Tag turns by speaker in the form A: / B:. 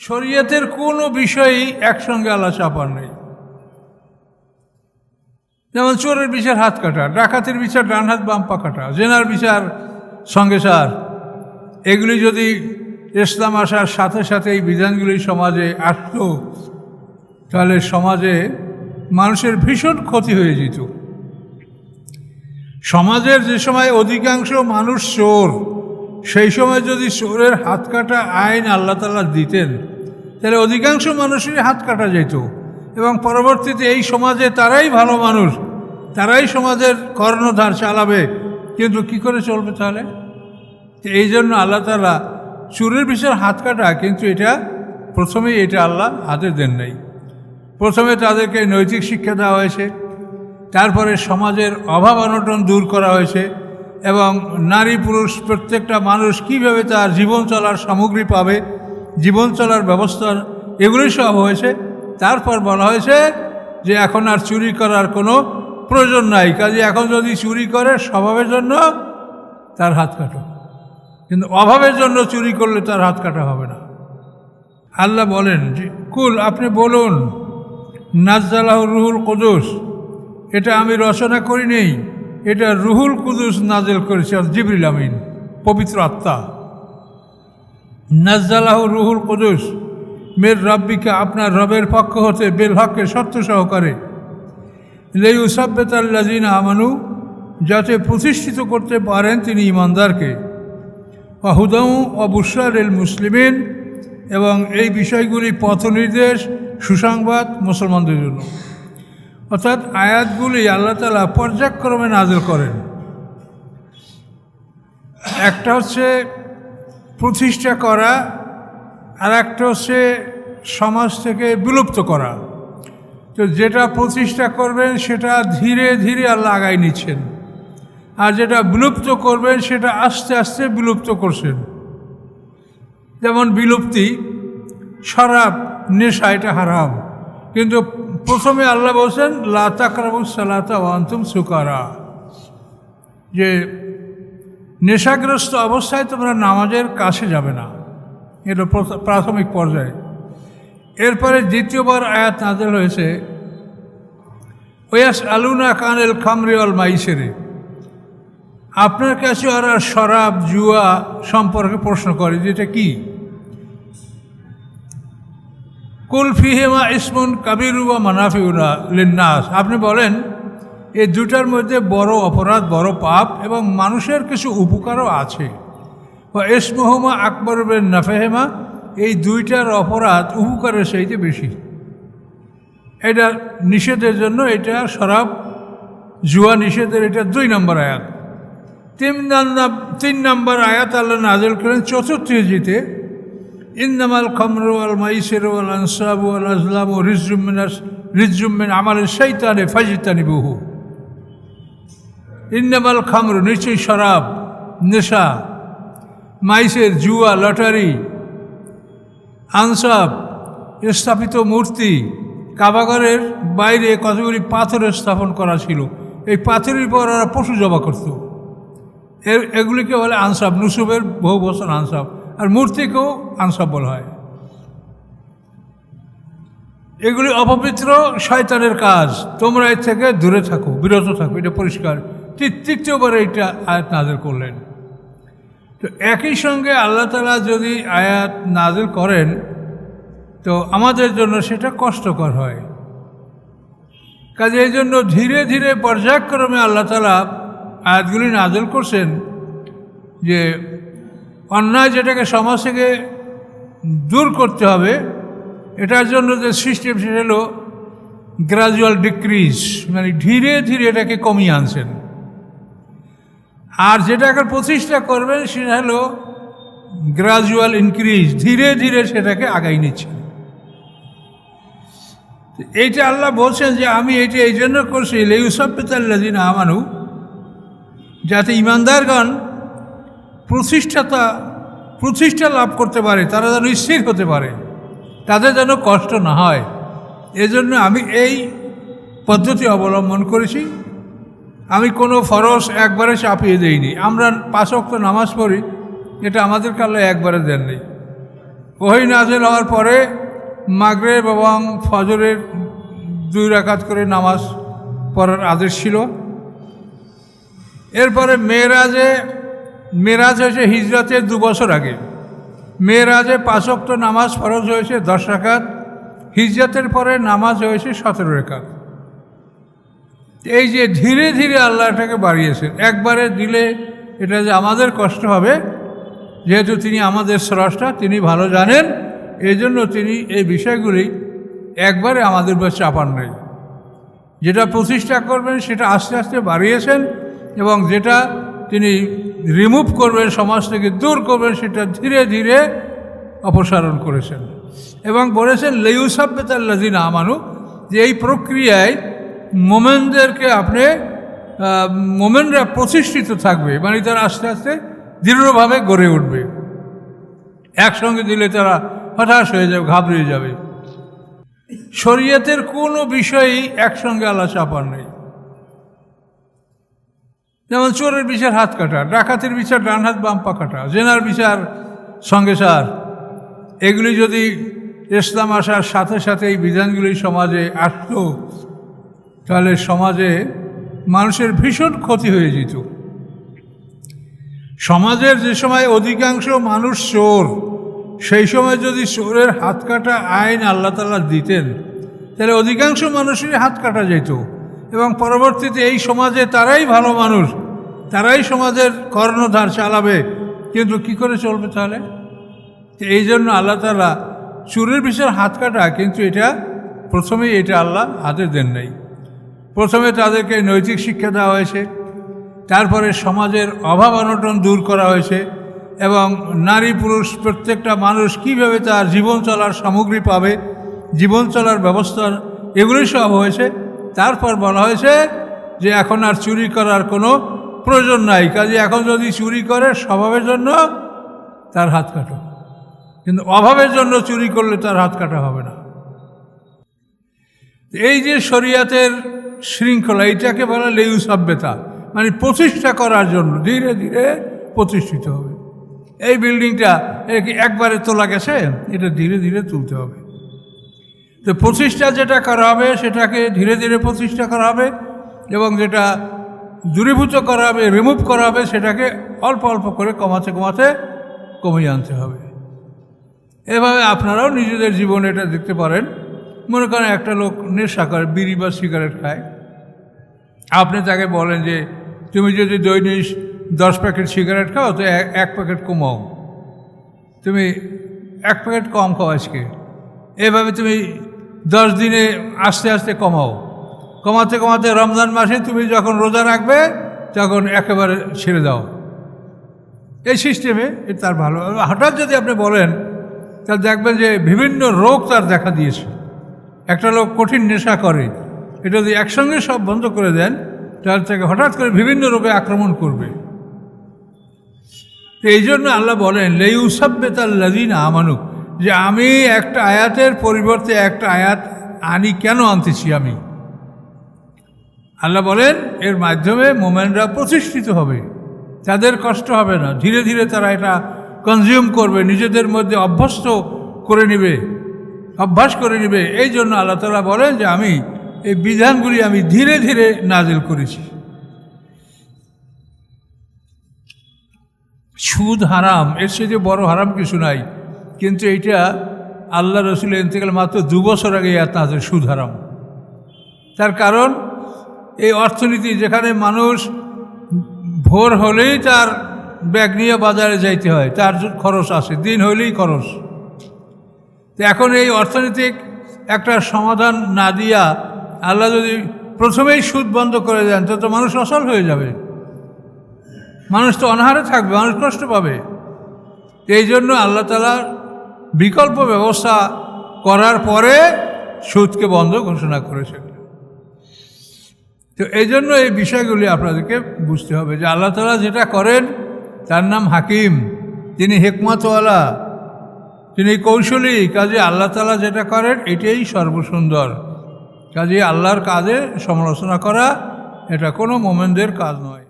A: শরীয়তের কোনো বিষয়ই একসঙ্গে আল্লাহ চাপার নেই। যেমন চোরের বিচার হাত কাটা, ডাকাতের বিচার ডান হাত বাম পা কাটা, জেনার বিচার সঙ্গে সার। এগুলি যদি ইসলাম আসার সাথে সাথে এই বিধানগুলি সমাজে আসতো তাহলে সমাজে মানুষের ভীষণ ক্ষতি হয়ে যেত। সমাজের যে সময় অধিকাংশ মানুষ চোর সেই সময় যদি চোরের হাত কাটা আইন আল্লাহ তালা দিতেন, তাহলে অধিকাংশ মানুষেরই হাত কাটা যেত। এবং পরবর্তীতে এই সমাজে তারাই ভালো মানুষ, তারাই সমাজের কর্ণধার চালাবে। কিন্তু কি করে চলবে তাহলে? এই জন্য আল্লাহ তালা চুরের বিষয়ে হাত কাটা, কিন্তু এটা প্রথমেই এটা আল্লাহ হাতে দেন নাই। প্রথমে তাদেরকে নৈতিক শিক্ষা দেওয়া হয়েছে, তারপরে সমাজের অভাব অনটন দূর করা হয়েছে এবং নারী পুরুষ প্রত্যেকটা মানুষ কীভাবে তার জীবন চলার সামগ্রী পাবে, জীবন চলার ব্যবস্থা, এগুলোই সব হয়েছে। তারপর বলা হয়েছে যে এখন আর চুরি করার কোনো প্রয়োজন নাই। কাজে এখন যদি চুরি করে, স্বভাবের জন্য তার হাত কাটো। কিন্তু অভাবের জন্য চুরি করলে তার হাত কাটা হবে না। আল্লাহ বলেন যে, কুল, আপনি বলুন, নাজ্জালাহ রুহুল কুদুস, এটা আমি রচনা করি নেই এটা রুহুল কুদুস নাজেল করেছে জিবরিল আমিন, পবিত্র আত্মা। নাজ্জালাহ রুহুল কুদুস মের রব্বিকে আপনার রবের পক্ষ হতে বেল হককে সত্য সহকারে লেউ সাব্বেতাল্লাজিন আমানু, যাতে প্রতিষ্ঠিত করতে পারেন তিনি ইমানদারকে। অহুদৌ অবুসার এল মুসলিমিন, এবং এই বিষয়গুলি পথ নির্দেশ সুসংবাদ মুসলমানদের জন্য। অর্থাৎ আয়াতগুলি আল্লাহ তালা পর্যায়ক্রমে নাজল করেন। একটা হচ্ছে প্রতিষ্ঠা করা আর একটা হচ্ছে সমাজ থেকে বিলুপ্ত করা। তো যেটা প্রতিষ্ঠা করবেন, সেটা ধীরে ধীরে আল্লাহ আগায় নিচ্ছেন। আর যেটা বিলুপ্ত করবেন, সেটা আস্তে আস্তে বিলুপ্ত করছেন। যেমন বিলুপ্তি, শরাব, নেশা, এটা হারাম। কিন্তু প্রথমে আল্লাহ বলছেন লাতাকরাবু সালাতা ওয়ান্তুম সুকারা। যে নেশাগ্রস্ত অবস্থায় তোমরা নামাজের কাছে যাবে না। এটা প্রাথমিক পর্যায়ে। এরপরে দ্বিতীয়বার আয়াত নাজেল হয়েছে, ওয়াস আলুনা কানেল খামরিওয়াল মাইসেরে। আপনার কাছে ওরা শরাব, জুয়া সম্পর্কে প্রশ্ন করে, যেটা কি? কুলফিহেমা ইসমুন কাবিরুয়া মানাফিউনা লিন্নাস। আপনি বলেন এই দুটার মধ্যে বড় অপরাধ, বড় পাপ এবং মানুষের কিছু উপকারও আছে। বা ইসমহমা আকবর বেন নাফেহেমা, এই দুইটার অপরাধ উপকারের চাইতে বেশি। এটা নিষেধের জন্য এটা শরাব, জুয়া নিষেধের এটা দুই নম্বর আয়াত। তিন তিন নম্বর আয়াত আল্লাহ নাজল করেন চতুর্থ জিতে ইন্দামাল খমর আল মাইসের আল আনসাব আল আজলাম ও রিজুমিন রিজুমিন আমার শৈতানে ফাজিতানি বহু ইন্দামাল খামর, নিশ্চয়ই শরাব, নেশা, মাইসের জুয়া, লটারি, আনসাব, স্থাপিত মূর্তি, কাবাগরের বাইরে কতগুলি পাথরের স্থাপন করা ছিল, এই পাথরের পর ওরা পশু জবা করত। এগুলিকে বলে আনসাব, নুসুবের বহু বছর আনসাব। আর মূর্তিকেও আনসাব বলা হয়। এগুলি অপবিত্র শয়তানের কাজ। তোমরা এর থেকে দূরে থাকো, বিরত থাকো, এটা পরিষ্কার। তৃতীয়বার এইটা আয়াত নাজেল করলেন। তো একই সঙ্গে আল্লাহ তালা যদি আয়াত নাজেল করেন, তো আমাদের জন্য সেটা কষ্টকর হয়। কাজে এই জন্য ধীরে ধীরে পর্যায়ক্রমে আল্লাহ তালা আয়াতগুলি নাজেল করছেন যে অন্যায় যেটাকে সমাজ থেকে দূর করতে হবে, এটার জন্য যে সিস্টেম সেটা হলো গ্রাজুয়াল ডিক্রিজ মানে ধীরে ধীরে এটাকে কমিয়ে আনছেন। আর যেটাকে প্রতিষ্ঠা করবেন সেটা হলো গ্রাজুয়াল ইনক্রিজ ধীরে ধীরে সেটাকে আগাই নিচ্ছেন। এইটা আল্লাহ বলছেন যে আমি এইটা এই জন্য করছি লেউসব্যতাল্লাদিন আমানু, যাতে ইমানদারগণ প্রতিষ্ঠাতা, প্রতিষ্ঠা লাভ করতে পারে, তারা যেন স্থির হতে পারে, তাদের যেন কষ্ট না হয়। এজন্য আমি এই পদ্ধতি অবলম্বন করেছি। আমি কোনো ফরস একবারে চাপিয়ে দেইনি। আমরা পাঁচ অক্ত নামাজ পড়ি, এটা আমাদের কালে একবারে দেননি। ওই নাজেল হওয়ার পরে মাগরেব এবং ফজরের দুই রাকাত করে নামাজ পড়ার আদেশ ছিল। এরপরে মেয়েরাজে মেয়েরাজ হয়েছে হিজরতের দু বছর আগে। মেয়েরাজে পাঁচক্ত নামাজ ফরজ হয়েছে দশ রাকাত, হিজরতের পরে নামাজ হয়েছে সতেরো রেখাত এই যে ধীরে ধীরে আল্লাহ এটাকে বাড়িয়েছেন একবারে দিলে এটা যে আমাদের কষ্ট হবে, যেহেতু তিনি আমাদের স্রষ্টা, তিনি ভালো জানেন এই জন্য তিনি এই বিষয়গুলি একবারে আমাদের উপর চাপান নেই। যেটা প্রতিষ্ঠা করবেন সেটা আস্তে আস্তে বাড়িয়েছেন এবং যেটা তিনি রিমুভ করবেন, সমাজ থেকে দূর করবেন, সেটা ধীরে ধীরে অপসারণ করেছেন। এবং বলেছেন লেউসাব্বেতাল্লাদিন আমানু, যে এই প্রক্রিয়ায় মোমেনদেরকে আপনি মোমেনরা প্রতিষ্ঠিত থাকবে মানে তারা আস্তে আস্তে দৃঢ়ভাবে গড়ে উঠবে। একসঙ্গে দিলে তারা হতাশ হয়ে যাবে, ঘাবড়িয়ে যাবে। শরীয়তের কোনো বিষয়ই একসঙ্গে আল্লাহ চাপার নেই। যেমন চোরের বিচার হাত কাটা, ডাকাতের বিচার ডান হাত বাম পা কাটা, জেনার বিচার সঙ্গে সার। এগুলি যদি ইসলাম আসার সাথে সাথে এই বিধানগুলি সমাজে আসতো তাহলে সমাজে মানুষের ভীষণ ক্ষতি হয়ে যেত। সমাজের যে সময় অধিকাংশ মানুষ চোর, সেই সময় যদি চোরের হাত কাটা আইন আল্লাহ তালা দিতেন, তাহলে অধিকাংশ মানুষেরই হাত কাটা যেত। এবং পরবর্তীতে এই সমাজে তারাই ভালো মানুষ, তারাই সমাজের কর্ণধার চালাবে। কিন্তু কি করে চলবে তাহলে? এই জন্য আল্লাহ তালা চুরের বিষয়ে হাত কাটা, কিন্তু এটা প্রথমেই এটা আল্লাহ হাতে দেন নাই। প্রথমে তাদেরকে নৈতিক শিক্ষা দেওয়া হয়েছে, তারপরে সমাজের অভাব অনটন দূর করা হয়েছে, এবং নারী পুরুষ প্রত্যেকটা মানুষ কীভাবে তার জীবন চলার সামগ্রী পাবে, জীবন চলার ব্যবস্থা, এগুলোই সব হয়েছে। তারপর বলা হয়েছে যে এখন আর চুরি করার কোনো প্রয়োজন নাই। কাজে এখন যদি চুরি করে স্বভাবের জন্য তার হাত কাটো। কিন্তু অভাবের জন্য চুরি করলে তার হাত কাটা হবে না। এই যে শরিয়াতের শৃঙ্খলা, এইটাকে বলা লেউ সভ্যতা মানে প্রতিষ্ঠা করার জন্য ধীরে ধীরে প্রতিষ্ঠিত হবে। এই বিল্ডিংটা কি একবারে তোলা গেছে? এটা ধীরে ধীরে তুলতে হবে। তো প্রতিষ্ঠা যেটা করা হবে, সেটাকে ধীরে ধীরে প্রতিষ্ঠা করা হবে এবং যেটা দূরীভূত করা হবে রিমুভ করা হবে, সেটাকে অল্প অল্প করে কমাতে কমাতে কমিয়ে আনতে হবে। এভাবে আপনারাও নিজেদের জীবনে এটা দেখতে পারেন। মনে করেন একটা লোক নেশা করে, বিড়ি বা সিগারেট খায়। আপনি তাকে বলেন যে, তুমি যদি দৈনিক দশ প্যাকেট সিগারেট খাও, তো এক- প্যাকেট কমাও। তুমি এক প্যাকেট কম খাও আজকে। এভাবে তুমি দশ দিনে আস্তে আস্তে কমাও। কমাতে কমাতে রমজান মাসে তুমি যখন রোজা রাখবে, তখন একেবারে ছেড়ে দাও। এই সিস্টেমে তার ভালো। হঠাৎ যদি আপনি বলেন, তাহলে দেখবেন যে বিভিন্ন রোগ তার দেখা দিয়েছে। একটা লোক কঠিন নেশা করে। এটা যদি একসঙ্গে সব বন্ধ করে দেন তাহলে তাকে হঠাৎ করে বিভিন্ন রোগে আক্রমণ করবে। তো এই জন্য আল্লাহ বলেন লেউসাব্বেতাল্লাদিন আমানুক যে আমি একটা আয়াতের পরিবর্তে একটা আয়াত আনি, কেন আনতেছি আমি? আল্লাহ বলেন, এর মাধ্যমে মোমেনরা প্রতিষ্ঠিত হবে। তাদের কষ্ট হবে না, ধীরে ধীরে তারা এটা কনজিউম করবে, নিজেদের মধ্যে অভ্যস্ত করে নেবে, অভ্যাস করে নেবে। এই জন্য আল্লাহ তালা বলেন যে আমি এই বিধানগুলি আমি ধীরে ধীরে নাজিল করেছি। সুদ হারাম, এর সাথে বড় হারাম কিছু নাই। কিন্তু এইটা আল্লাহ রসুলের ইন্তেকাল মাত্র দু বছর আগে তাদের সুদ হারাম। তার কারণ, এই অর্থনীতি যেখানে মানুষ ভোর হলেই তার ব্যাগ নিয়ে বাজারে যাইতে হয়, তার খরচ আছে দিন হলেই খরচ। তো এখন এই অর্থনৈতিক একটা সমাধান না দিয়া আল্লাহ যদি প্রথমেই সুদ বন্ধ করে দেন, তো তো মানুষ অসল হয়ে যাবে। মানুষ তো অনাহারে থাকবে, মানুষ কষ্ট পাবে। এই জন্য আল্লাহ তালা বিকল্প ব্যবস্থা করার পরে সুদকে বন্ধ ঘোষণা করেছেন তো এই জন্য এই বিষয়গুলি আপনাদেরকে বুঝতে হবে যে আল্লাহ তালা যেটা করেন, তার নাম হাকিম। তিনি হেকমতওয়ালা, তিনি কৌশলী। কাজে আল্লাহ তালা যেটা করেন, এটাই সর্বসুন্দর। কাজে আল্লাহর কাজে সমালোচনা করা, এটা কোনো মোমেনদের কাজ নয়।